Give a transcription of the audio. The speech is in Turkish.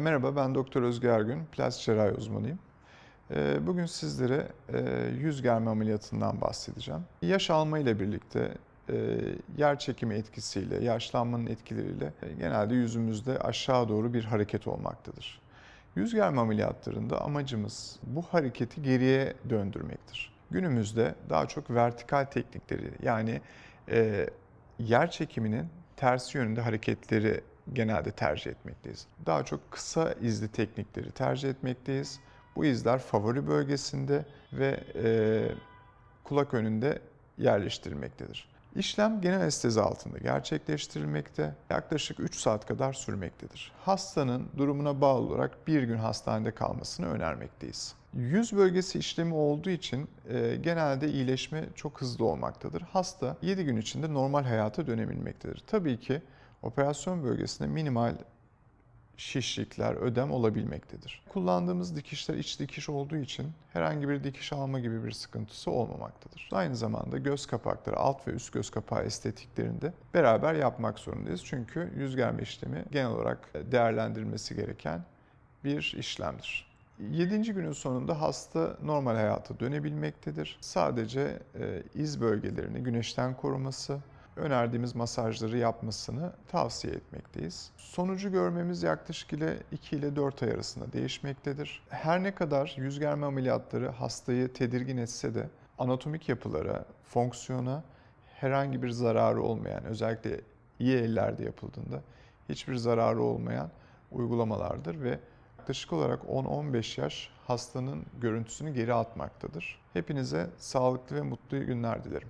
Merhaba ben Doktor Özge Ergün, plastik cerrahi uzmanıyım. Ee, Bugün sizlere e, yüz germe ameliyatından bahsedeceğim. Yaş alma ile birlikte e, yer çekimi etkisiyle, yaşlanmanın etkileriyle e, genelde yüzümüzde aşağı doğru bir hareket olmaktadır. Yüz germe ameliyatlarında amacımız bu hareketi geriye döndürmektir. Günümüzde daha çok vertikal teknikleri yani yer çekiminin tersi yönünde hareketleri genelde tercih etmekteyiz. Daha çok kısa izli teknikleri tercih etmekteyiz. Bu izler favori bölgesinde ve e, kulak önünde yerleştirilmektedir. İşlem genel anestezi altında gerçekleştirilmekte. Yaklaşık 3 saat kadar sürmektedir. Hastanın durumuna bağlı olarak bir gün hastanede kalmasını önermekteyiz. Yüz bölgesi işlemi olduğu için e, genelde iyileşme çok hızlı olmaktadır. Hasta 7 gün içinde normal hayata dönebilmektedir. Tabii ki operasyon bölgesinde minimal şişlikler, ödem olabilmektedir. Kullandığımız dikişler iç dikiş olduğu için herhangi bir dikiş alma gibi bir sıkıntısı olmamaktadır. Aynı zamanda göz kapakları, alt ve üst göz kapağı estetiklerinde beraber yapmak zorundayız. Çünkü yüz germe işlemi genel olarak değerlendirilmesi gereken bir işlemdir. 7. günün sonunda hasta normal hayata dönebilmektedir. Sadece e, iz bölgelerini güneşten koruması, önerdiğimiz masajları yapmasını tavsiye etmekteyiz. Sonucu görmemiz yaklaşık ile 2 ile 4 ay arasında değişmektedir. Her ne kadar yüz germe ameliyatları hastayı tedirgin etse de anatomik yapılara, fonksiyona herhangi bir zararı olmayan, özellikle iyi ellerde yapıldığında hiçbir zararı olmayan uygulamalardır ve yaklaşık olarak 10-15 yaş hastanın görüntüsünü geri atmaktadır. Hepinize sağlıklı ve mutlu günler dilerim.